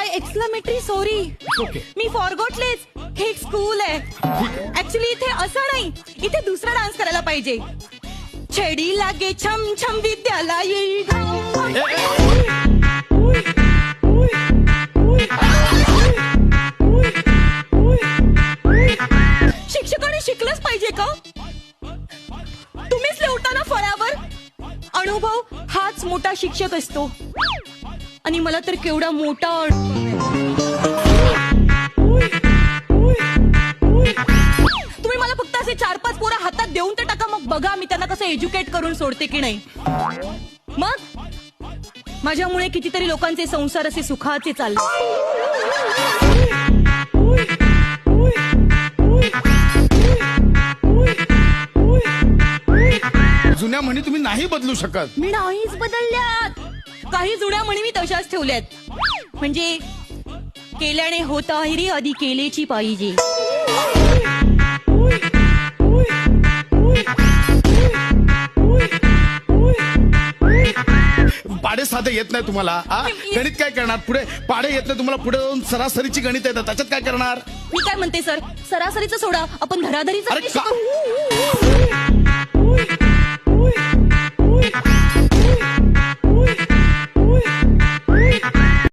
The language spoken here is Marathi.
आय एक्सक्लामेटरी सॉरी मी फॉरगॉटलेच हे एक स्कूल आहे. ऍक्च्युली इथे असं नाही. इथे दुसरा डान्स करायला पाहिजे. छेडी लागे छम छम विद्याला येईल शिक्षकाने शिकलंच पाहिजे का? तुम्हीच लिवता ना फळ्यावर अनुभव हाच मोठा शिक्षक असतो. आणि मला तर केवढा मोठा तुम्ही मला फक्त असे चार पाच पोरं हातात देऊन तर टाका. मग बघा मी त्यांना कसं एज्युकेट करून सोडते की नाही. मग? माझ्यामुळे कितीतरी लोकांचे संसार असे सुखाचे चालले. जुन्या म्हणी तुम्ही नाही बदलू शकत. मी नाहीच बदलल्यात. काही जुन्या म्हणी मी तशाच ठेवल्यात म्हणजे केल्याने होता हिरी आधी केलेची पाहिजे. पाडे साधे येत नाही तुम्हाला? गणित काय करणार पुढे? पाडे येत नाही तुम्हाला पुढे जाऊन सरासरीची गणित येतात त्याच्यात काय करणार? मी काय म्हणते सर? सरासरीचं सोडा आपण धराधरीचं अरे गणित का? शिकू.